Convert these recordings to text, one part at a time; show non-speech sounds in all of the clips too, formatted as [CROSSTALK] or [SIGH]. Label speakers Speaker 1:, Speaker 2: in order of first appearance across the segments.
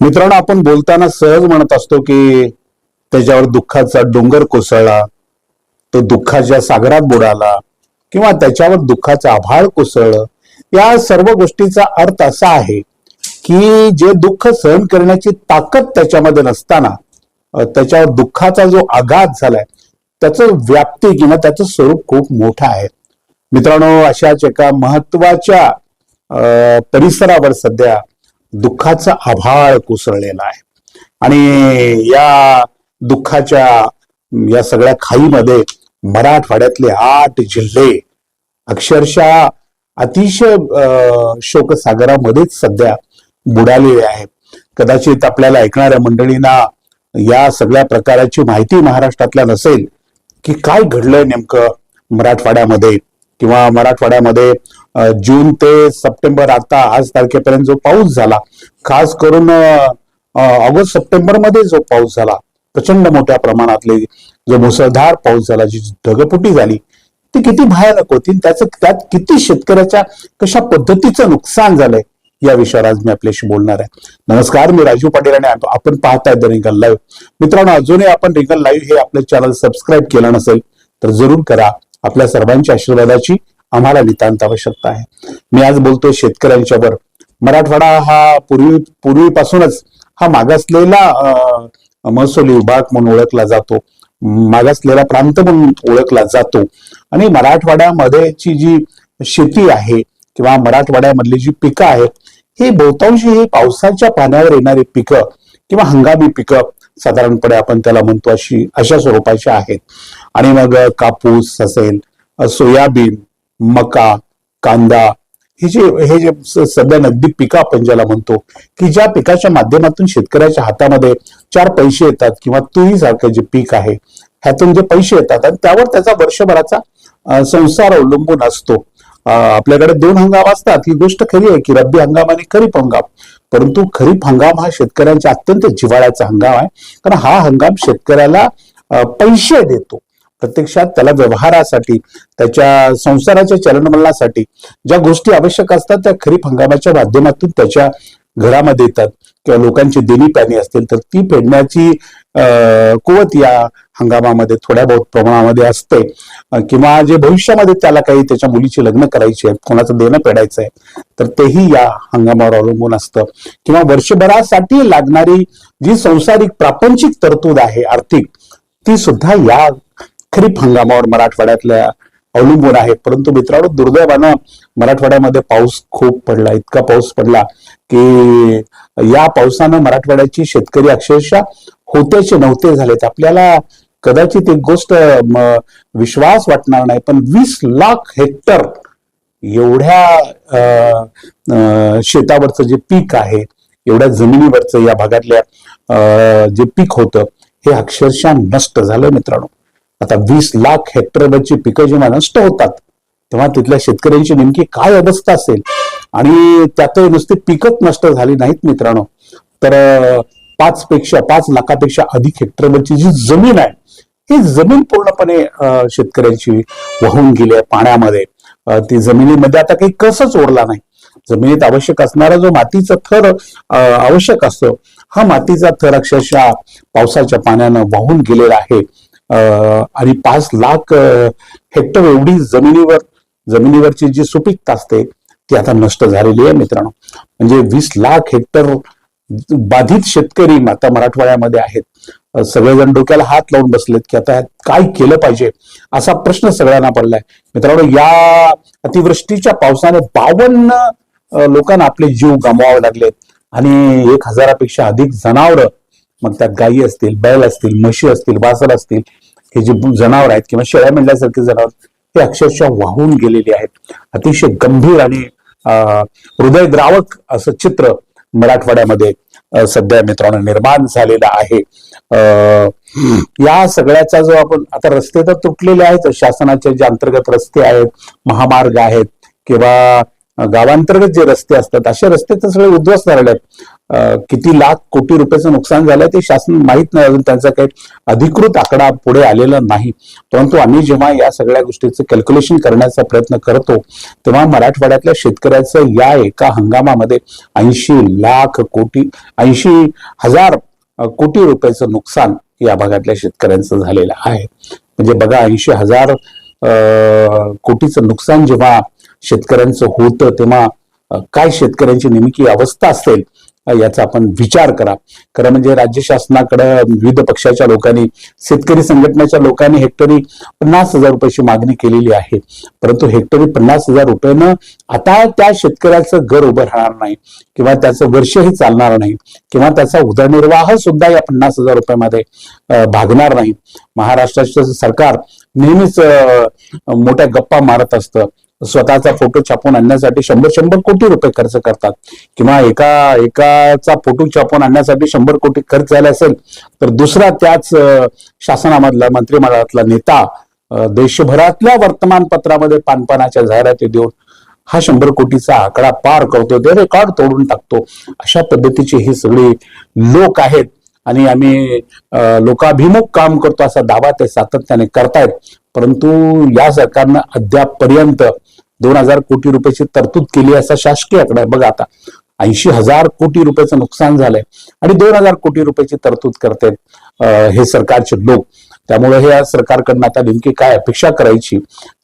Speaker 1: मित्रांनो आपण बोलताना सहज म्हणत असतो की त्याच्यावर दुःखाचा डोंगर कोसळला तो दुःखाच्या सागरात बुडाला किंवा त्याच्यावर दुःखाचं आभाळ कोसळलं. या सर्व गोष्टीचा अर्थ असा आहे की जे दुःख सहन करण्याची ताकद त्याच्यामध्ये नसताना त्याच्यावर दुःखाचा जो आघात झालाय त्याचं व्याप्ती किंवा त्याचं स्वरूप खूप मोठं आहे. मित्रांनो अशाच एका महत्त्वाच्या परिसरावर सध्या दुःखाचा आभाळ कोसळलेला आहे. आणि या दुःखाच्या या सगळ्या खाईमध्ये मराठवाड्यातले आठ जिल्हे अक्षरशः अतिशय शोकसागरामध्येच सध्या बुडालेले आहेत. कदाचित आपल्याला ऐकणाऱ्या मंडळींना या सगळ्या प्रकाराची माहिती महाराष्ट्रातल्या नसेल की काय घडलंय नेमकं मराठवाड्यामध्ये किंवा मराठवाड्यामध्ये जून ते सप्टेंबर आता आज तारखेपर्यंत जो पाऊस झाला खास करून ऑगस्ट सप्टेंबरमध्ये जो पाऊस झाला प्रचंड मोठ्या प्रमाणातले जो मुसळधार पाऊस झाला जी ढगपुटी झाली ती किती भयानक होती त्याचं त्यात किती शेतकऱ्याच्या कशा पद्धतीचं नुकसान झालंय या विषयावर आज मी आपल्याशी बोलणार आहे. नमस्कार मी राजू पाटील आणि आपण पाहताय द रिंगल लाईव्ह. मित्रांनो अजूनही आपण रिंगल लाईव्ह हे आपलं चॅनल सबस्क्राईब केलं नसेल तर जरूर करा. आपल्या सर्वांच्या आशीर्वादाची आम्हाला नितांत आवश्यकता आहे. मी आज बोलतोय शेतकऱ्यांच्यावर मराठवाडा हा पूर्वी पूर्वीपासूनच हा मागासलेला महसुली विभाग म्हणून ओळखला जातो. मागासलेला प्रांत म्हणून ओळखला जातो. आणि मराठवाड्यामध्येची जी शेती आहे किंवा मराठवाड्यामधली जी पिकं आहेत ही बहुतांशी हे पावसाच्या पाण्यावर येणारी पिकं किंवा हंगामी पिकं साधारणपणे आपण त्याला म्हणतो अशी अशा स्वरूपाची आहेत. आणि मग कापूस असेल सोयाबीन मका कांदा हे जे हे जे सध्या नगदी पिकं आपण ज्याला म्हणतो की ज्या पिकाच्या माध्यमातून शेतकऱ्याच्या हातामध्ये चार पैसे येतात किंवा तुही सारखं जे पीक आहे ह्यातून जे पैसे येतात आणि त्यावर त्याचा वर्षभराचा संसार अवलंबून असतो. आपल्याकडे दोन हंगाम असतात. ही गोष्ट खरी आहे की रब्बी हंगाम आणि खरीप हंगाम. परंतु खरीप हंगाम हा शेतकऱ्यांच्या अत्यंत जिव्हाळ्याचा हंगाम आहे. कारण हा हंगाम शेतकऱ्याला पैसे देतो. प्रत्यक्षात त्याला व्यवहारासाठी त्याच्या संसाराच्या चलनमलनासाठी ज्या गोष्टी आवश्यक असतात त्या खरीप हंगामाच्या माध्यमातून त्याच्या घरामध्ये येतात. किंवा लोकांची देणी पाणी असतील तर ती फेडण्याची कुवत या हंगामामध्ये थोड्या बहुत प्रमाणामध्ये असते. किंवा जे भविष्यामध्ये त्याला काही त्याच्या मुलीची लग्न करायची आहे कोणाचं देणं फेडायचं आहे तर तेही या हंगामावर अवलंबून असतं. किंवा वर्षभरासाठी लागणारी जी संसारिक प्रापंचिक तरतूद आहे आर्थिक ती सुद्धा या खरीप हंगामावर मराठवाड्यातल्या अवलंबून आहे परंतु मित्रांनो दुर्दैवानं मराठवाड्यामध्ये पाऊस खूप पडला. इतका पाऊस पडला की या पावसानं मराठवाड्याची शेतकरी अक्षरशः होत्याचे नव्हते झालेत. आपल्याला कदाचित एक गोष्ट विश्वास वाटणार नाही पण वीस लाख हेक्टर एवढ्या अं, अं, शेतावरचं जे पीक आहे एवढ्या जमिनीवरचं या भागातल्या अं, जे पीक होतं हे अक्षरशः नष्ट झालं मित्रांनो. आता वीस लाख हेक्टरवरची पिकं जेव्हा नष्ट होतात तेव्हा तिथल्या शेतकऱ्यांची नेमकी काय अवस्था असेल? आणि त्यातही नुसती पिकच नष्ट झाली नाहीत मित्रांनो. तर पाच पेक्षा पाच लाखापेक्षा अधिक हेक्टरवरची जी जमीन आहे ही जमीन पूर्णपणे शेतकऱ्यांची वाहून गेली आहे पाण्यामध्ये. ती जमिनीमध्ये आता काही कसच ओढला नाही. जमिनीत आवश्यक असणारा जो मातीचा थर आवश्यक असतो हा मातीचा थर अक्षरशः पावसाच्या पाण्यानं वाहून गेलेला आहे. आणि पाच लाख हेक्टर एवढी जमिनीवर जमिनीवरची जी सुपीकता असते ती आता नष्ट झालेली आहे मित्रांनो. म्हणजे वीस लाख हेक्टर बाधित शेतकरी आता मराठवाड्यामध्ये आहेत. सगळेजण डोक्याला हात लावून बसलेत की आता काय केलं पाहिजे असा प्रश्न सगळ्यांना पडलाय. मित्रांनो या अतिवृष्टीच्या पावसाने बावन्न लोकांना आपले जीव गमवावे लागलेत आणि एक हजारापेक्षा अधिक जनावरं मग त्यात गायी असतील बैल असतील म्हशी असतील वासर असतील हे जे जनावर आहेत किंवा शेळ्या मेंढल्यासारखे जनावर ते अक्षरशः वाहून गेलेले आहेत. अतिशय गंभीर आणि अं, हृदयद्रावक असं चित्र मराठवाड्यामध्ये सध्या मित्रांनो निर्माण झालेलं आहे. अं, या सगळ्याचा जो आपण आता रस्ते तर तुटलेले आहेत शासनाचे जे अंतर्गत रस्ते आहेत महामार्ग आहेत किंवा गावांतर्गत जे रस्ते असतात असे रस्ते तर सगळे उद्ध्वस्त झालेले आहेत. किती लाख कोटी रुपयाचं नुकसान झालं ते शासन माहीत नाही अजून. त्यांचा काही अधिकृत आकडा पुढे आलेला नाही. परंतु आम्ही जेव्हा या सगळ्या गोष्टीचं कॅल्क्युलेशन करण्याचा प्रयत्न करतो तेव्हा मराठवाड्यातल्या शेतकऱ्याचं या एका हंगामामध्ये ऐंशी लाख कोटी ऐंशी हजार कोटी रुपयाचं नुकसान या भागातल्या शेतकऱ्यांचं झालेलं आहे. म्हणजे बघा ऐंशी हजार कोटीचं नुकसान जेव्हा शेतकऱ्यांचं होतं तेव्हा काय शेतकऱ्यांची नेमकी अवस्था असेल याचा आपण विचार करा. खरं म्हणजे राज्य शासनाकडं विविध पक्षाच्या लोकांनी शेतकरी संघटनेच्या लोकांनी हेक्टरी पन्नास हजार रुपयाची मागणी केलेली आहे. परंतु हेक्टरी पन्नास हजार रुपयानं आता त्या शेतकऱ्याचं घर उभं राहणार नाही किंवा त्याचं वर्षही चालणार नाही किंवा त्याचा उदरनिर्वाह सुद्धा या पन्नास हजार रुपयामध्ये भागणार नाही. महाराष्ट्राचं सरकार नेहमीच मोठ्या गप्पा मारत असतं. स्वतःचा फोटो छापून आणण्यासाठी शंभर शंभर कोटी रुपये खर्च करतात. किंवा एका एकाचा फोटो छापून आणण्यासाठी शंभर कोटी खर्च झाला असेल तर दुसरा त्याच शासनामधला मंत्रिमंडळातला नेता देशभरातल्या वर्तमानपत्रामध्ये पानपानाच्या जाहिराती देऊन हा शंभर कोटीचा आकडा पार करतो ते रेकॉर्ड तोडून टाकतो. अशा पद्धतीचे हे सगळे लोक आहेत आणि आम्ही लोकाभिमुख काम करतो असा दावा ते सातत्याने करतायत. परंतु या सरकारनं अद्यापपर्यंत दोन हजार कोटी रुपयाची तरतूद केली असा शासकीय आकडा आहे. बघा आता ऐंशी हजार कोटी रुपयाचं नुकसान झालंय आणि दोन हजार कोटी रुपयाची तरतूद करतायत हे सरकारचे लोक. त्यामुळे हे सरकारकडनं आता नेमकी काय अपेक्षा करायची?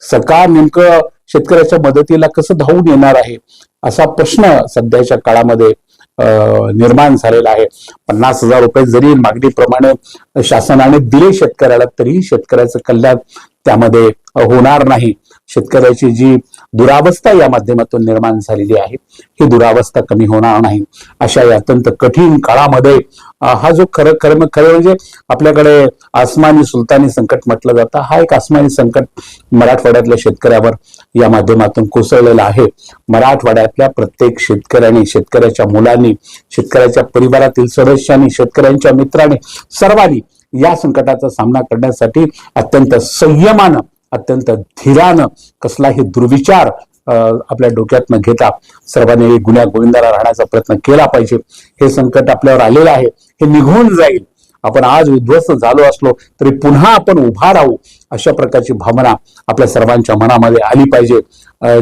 Speaker 1: सरकार नेमकं शेतकऱ्याच्या मदतीला कसं धावून येणार आहे? असा प्रश्न सध्याच्या काळामध्ये अं, निर्माण झालेला आहे. पन्नास हजार रुपये जरी मागणीप्रमाणे शासनाने दिले शेतकऱ्याला तरीही शेतकऱ्याचं कल्याण त्यामध्ये होणार नाही. शेतकऱ्याची जी दुरावस्था या माध्यमातून निर्माण झालेली आहे ही दुरावस्था कमी होणार नाही. अशा या अत्यंत कठीण काळामध्ये हा जो खरं खरं मग खरं म्हणजे आपल्याकडे आसमानी सुलतानी संकट म्हटलं जातं हा एक आसमानी संकट मराठवाड्यातल्या शेतकऱ्यावर या माध्यमातून कोसळलेला आहे. मराठवाड्यातल्या प्रत्येक शेतकऱ्याने शेतकऱ्याच्या मुलांनी शेतकऱ्याच्या परिवारातील सदस्यांनी शेतकऱ्यांच्या मित्रांनी सर्वांनी या संकटाचा सामना करण्यासाठी अत्यंत संयमानं अत्यंत धीरानं कसलाही दुर्विचार आपल्या आपल्या डोक्यातनं घेता सर्वांनी गुन्ह्या गोविंदाला राहण्याचा प्रयत्न केला पाहिजे. हे संकट आपल्यावर आलेलं आहे हे निघून जाईल. आपण आज उद्ध्वस्त झालो असलो तरी पुन्हा आपण उभा राहू अशा प्रकारची भावना आपल्या सर्वांच्या मनामध्ये आली पाहिजे.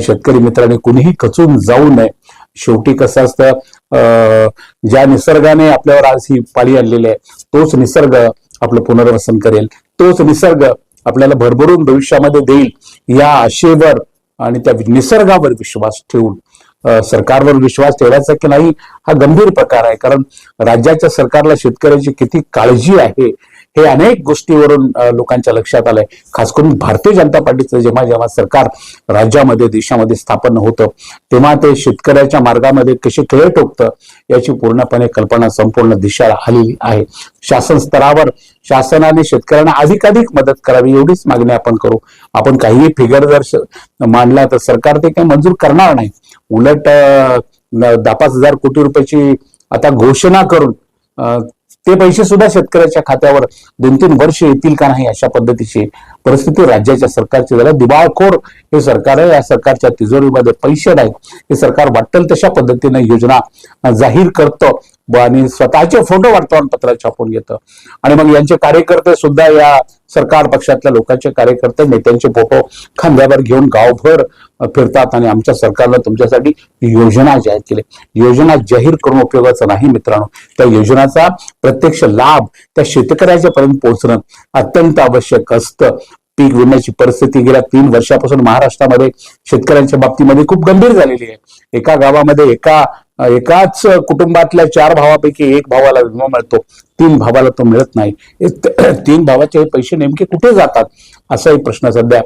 Speaker 1: शेतकरी मित्रांनी कुणीही खचून जाऊ नये. शेवटी कसं असतं ज्या निसर्गाने आपल्यावर आज ही पाळी आणलेली आहे तोच निसर्ग आपलं पुनर्वसन करेल. तोच निसर्ग आपल्याला भरभरून भविष्यामध्ये देईल या आशेवर आणि त्या निसर्गावर विश्वास ठेवून सरकारवर विश्वास ठेवायचा की नाही हा गंभीर प्रकार आहे. कारण राज्याच्या सरकारला शेतकऱ्याची किती काळजी आहे हे अनेक गोष्टीवरून लोकांच्या लक्षात आलंय. खास करून भारतीय जनता पार्टीचं जेव्हा जेव्हा सरकार राज्यामध्ये देशामध्ये स्थापन होतं तेव्हा ते शेतकऱ्याच्या मार्गामध्ये कसे खेळ टोकतं याची पूर्णपणे कल्पना संपूर्ण दिशा आलेली आहे. शासन स्तरावर शासनाने शेतकऱ्यांना अधिकाधिक मदत करावी एवढीच मागणी आपण करू. आपण काहीही फिगर जर मांडला तर सरकार ते काही मंजूर करणार नाही. उलट दहा पाच हजार कोटी रुपयाची आता घोषणा करून अं, ते पैसे सुद्धा शेतकऱ्याच्या खात्यावर दोन तीन वर्ष येतील का नाही अशा पद्धतीची परिस्थिती राज्याच्या सरकारची झाल्या दिवाळखोर हे सरकार आहे या सरकारच्या तिजोरीमध्ये पैसे नाहीत. हे सरकार वाटेल तशा पद्धतीने योजना जाहीर करतं आणि स्वतःचे फोटो वर्तमानपत्रात छापून घेतं. आणि मग यांचे कार्यकर्ते सुद्धा या सरकार पक्षातल्या लोकांचे कार्यकर्ते नेत्यांचे फोटो खांद्यावर घेऊन गावभर फिरतात आणि आमच्या सरकारनं तुमच्यासाठी योजना जाहीर केली. योजना जाहीर करून उपयोगाचं नाही मित्रांनो. त्या योजनाचा प्रत्यक्ष लाभ त्या शेतकऱ्याच्या पर्यंत पोहोचणं अत्यंत आवश्यक असतं. पीक विम्याची परिस्थिती गेल्या तीन वर्षापासून महाराष्ट्रामध्ये शेतकऱ्यांच्या बाबतीमध्ये खूप गंभीर झालेली आहे. एका गावामध्ये एका एकाच कुटुंबातल्या चार भावापैकी एक भावाला विमा मिळतो. तीन भावाला तो मिळत नाही. [CLEARS THROAT] तीन भावाचे हे पैसे नेमके कुठे जातात? असाही प्रश्न सध्या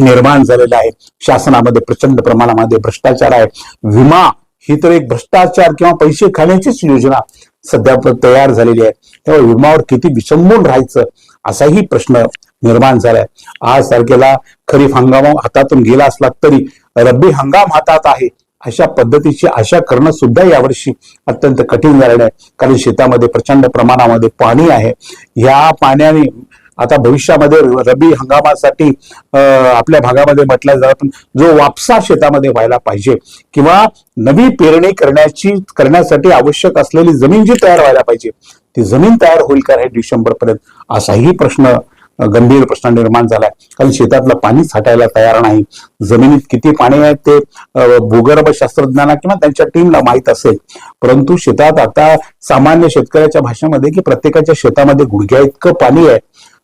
Speaker 1: निर्माण झालेला आहे. शासनामध्ये प्रचंड प्रमाणामध्ये भ्रष्टाचार आहे. विमा ही तर एक भ्रष्टाचार किंवा पैसे खाण्याचीच योजना सध्या तयार झालेली आहे. त्यामुळे विमावर किती विसंबून राहायचं? असाही प्रश्न निर्माण झालाय. आज तारखेला खरीप हंगाम हातातून गेला असला तरी रब्बी हंगाम हातात आहे अशा पद्धतीची आशा करणं सुद्धा यावर्षी अत्यंत कठीण झालेलं आहे. कारण शेतामध्ये प्रचंड प्रमाणामध्ये पाणी आहे. या पाण्याने आता भविष्यामध्ये रबी हंगामासाठी अं, आपल्या भागामध्ये म्हटलं पण जो वापसा शेतामध्ये व्हायला पाहिजे किंवा नवी पेरणी करण्याची करण्यासाठी आवश्यक असलेली जमीन जी तयार व्हायला पाहिजे ती जमीन तयार होईल का हे डिसेंबर पर्यंत असाही प्रश्न गंभीर प्रश्न निर्माण झालाय कारण शेतातलं पाणी साठायला तयार नाही. जमिनीत किती पाणी आहे ते भूगर्भ शास्त्रज्ञांना किंवा त्यांच्या टीमला माहीत असेल. परंतु शेतात आता सामान्य शेतकऱ्याच्या भाषेमध्ये की प्रत्येकाच्या शेतामध्ये गुडघ्या इतकं पाणी आहे.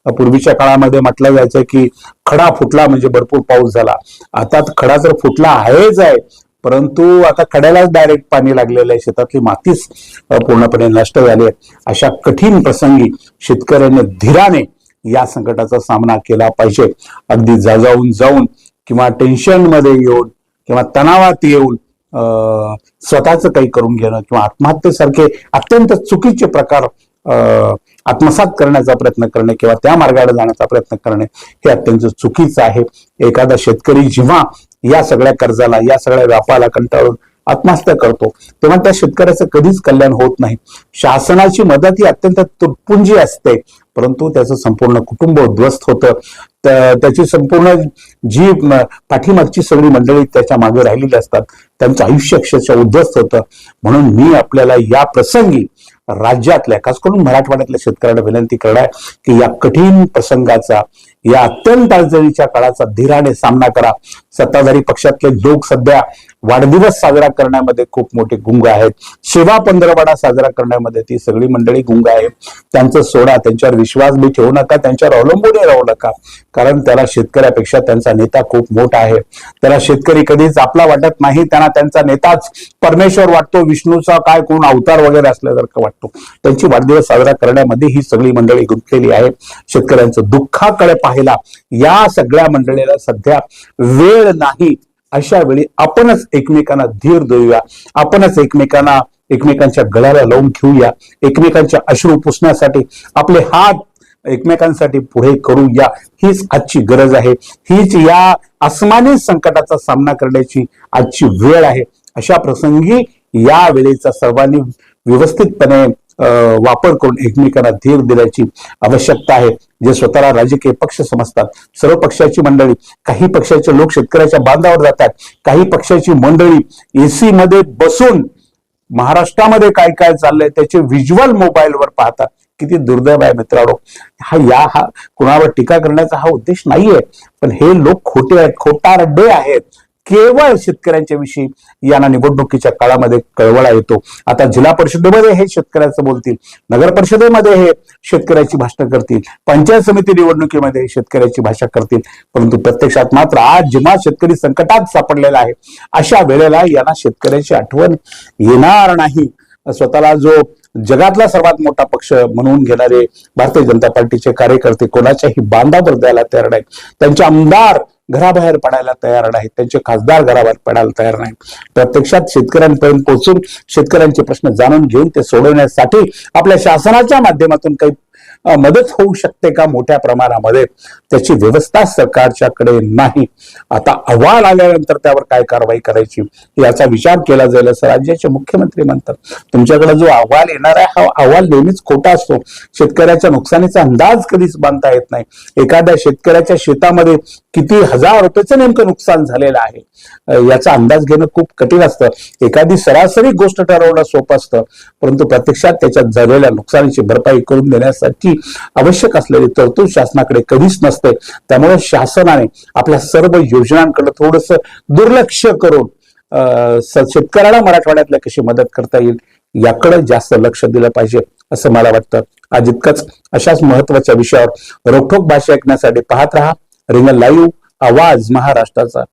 Speaker 1: पूर्वीच्या काळामध्ये म्हटलं जायचं की खडा फुटला म्हणजे भरपूर पाऊस झाला. आता खडा जर फुटला आहेच आहे परंतु आता कड्यालाच डायरेक्ट पाणी लागलेलं आहे. शेतातली मातीच पूर्णपणे नष्ट झाली आहे. अशा कठीण प्रसंगी शेतकऱ्याने धीराने या संकटाचा सामना केला पाहिजे. अगदी जाजावून जाऊन किंवा टेन्शनमध्ये येऊन किंवा तणावात येऊन स्वतःच काही करून घेणं किंवा आत्महत्येसारखे अत्यंत चुकीचे प्रकार आत्मसात करण्याचा प्रयत्न करणे किंवा त्या मार्गाने जाण्याचा प्रयत्न करणे हे अत्यंत चुकीचं आहे. एखादा शेतकरी जेव्हा या सगळ्या कर्जाला या सगळ्या व्यापाला कंटाळून आत्महत्या करतो. तेव्हा त्या शेतकऱ्याचं कधीच कल्याण होत नाही. शासनाची मदत ही अत्यंत तुटपुंजी असते. परंतु त्याचं संपूर्ण कुटुंब उद्ध्वस्त होतं. त्याची संपूर्ण जी पाठीमागची सगळी मंडळी त्याच्यामागे राहिलेली असतात. त्यांचं आयुष्य अक्षरशः उद्ध्वस्त होतं. म्हणून मी आपल्याला या प्रसंगी राज्यातल्या खास करून मराठवाड्यातल्या शेतकऱ्यांना विनंती करणार की या कठीण प्रसंगाचा या अत्यंत अडचणीच्या काळाचा धीराने सामना करा. सत्ताधारी पक्षातले लोक सध्या वाढदिवस साजरा करण्यामध्ये खूप मोठे गुंग आहेत. सेवा पंधरवडा साजरा करण्यामध्ये ती सगळी मंडळी गुंग आहे त्यांचं सोडा त्यांच्यावर विश्वास बी ठेवू नका त्यांच्यावर अवलंबूनही राहू नका. कारण त्याला शेतकऱ्यापेक्षा त्यांचा नेता खूप मोठा आहे. त्याला शेतकरी कधीच आपला वाटत नाही त्यांना त्यांचा नेताच परमेश्वर वाटतो विष्णूचा काय कोण अवतार वगैरे असल्यासारखं वाटतो. त्यांची वाढदिवस साजरा करण्यामध्ये ही सगळी मंडळी गुंतलेली आहे शेतकऱ्यांचं दुःखाकडे पाहिला. या सगळ्या मंडळीला सध्या वेळ नाही अशा वेळी आपणच एकमेकांना धीर देऊया आपणच एकमेकांना एकमेकांच्या गळ्याला लावून घेऊया. एकमेकांच्या अश्रू पुसण्यासाठी आपले हात एकमेकांसाठी पुढे करूया. हीच आजची गरज आहे. हीच या अस्मानी संकटाचा सामना करण्याची आजची वेळ आहे. अशा प्रसंगी या वेळेचा सर्वांनी व्यवस्थितपणे वापर करून एकमेकांना धीर देण्याची आवश्यकता आहे. जे स्वतःला राजकीय पक्ष समजतात. सर्व पक्षाची मंडळी काही पक्षाचे लोक शेतकऱ्याच्या बांधावर जातात. काही पक्षाची मंडळी एसी मध्ये बसून महाराष्ट्रामध्ये काय काय चाललंय त्याचे व्हिज्युअल मोबाईलवर पाहतात. किती दुर्दैव आहे मित्रांनो. हा या हा कुणावर टीका करण्याचा हा उद्देश नाहीये. पण हे लोक खोटे आहेत खोटारडे आहेत. केवळ शेतकऱ्यांच्या विषयी यांना निवडणुकीच्या काळामध्ये कळवळा येतो. आता जिल्हा परिषदेमध्ये हे शेतकऱ्याचं बोलतील नगर परिषदेमध्ये हे शेतकऱ्याची भाषण करतील पंचायत समिती निवडणुकीमध्ये शेतकऱ्याची भाषा करतील. परंतु प्रत्यक्षात मात्र आज जेव्हा शेतकरी संकटात सापडलेला आहे अशा वेळेला यांना शेतकऱ्याची आठवण येणार नाही. स्वतःला जो जगातला सर्वात मोठा पक्ष म्हणून घेणारे भारतीय जनता पार्टीचे कार्यकर्ते कोणाच्याही बांधावर द्यायला तयार नाहीत. त्यांचे आमदार घराबाहेर पडायला तयार नाहीत. त्यांचे खासदार घराबाहेर पडायला तयार नाही प्रत्यक्षात शेतकऱ्यांपर्यंत पोहोचून शेतकऱ्यांचे प्रश्न जाणून घेऊन ते सोडवण्यासाठी आपल्या शासनाच्या माध्यमातून काही मदत होऊ शकते का मोठ्या प्रमाणामध्ये? त्याची व्यवस्था सरकारच्याकडे नाही. आता अहवाल आल्यानंतर त्यावर काय कारवाई करायची? याचा विचार केला जाईल असं राज्याचे मुख्यमंत्री म्हणतात. तुमच्याकडे जो अहवाल येणार आहे हा अहवाल नेहमीच खोटा असतो. शेतकऱ्याच्या नुकसानीचा अंदाज कधीच बांधता येत नाही. एखाद्या शेतकऱ्याच्या शेतामध्ये किती हजार रुपयाचं नेमकं नुकसान झालेलं आहे? याचा अंदाज घेणं खूप कठीण असतं. एखादी सरासरी गोष्ट ठरवणं सोपं असतं. परंतु प्रत्यक्षात त्याच्यात झालेल्या नुकसानीची भरपाई करून देण्यासाठी आवश्यक असलेली तरतूद शासनाकडे कधीच नसते. त्यामुळे शासनाने आपल्या सर्व योजनांकडे थोडस दुर्लक्ष करून शेतकऱ्याला मराठवाड्यातल्या कशी मदत करता येईल याकडे जास्त लक्ष दिलं पाहिजे असं मला वाटतं. आज इतकंच. अशाच महत्त्वाच्या विषयावर रोखोक भाषा ऐकण्यासाठी पाहत राहा. रिंग लाईव्ह आवाज महाराष्ट्राचा.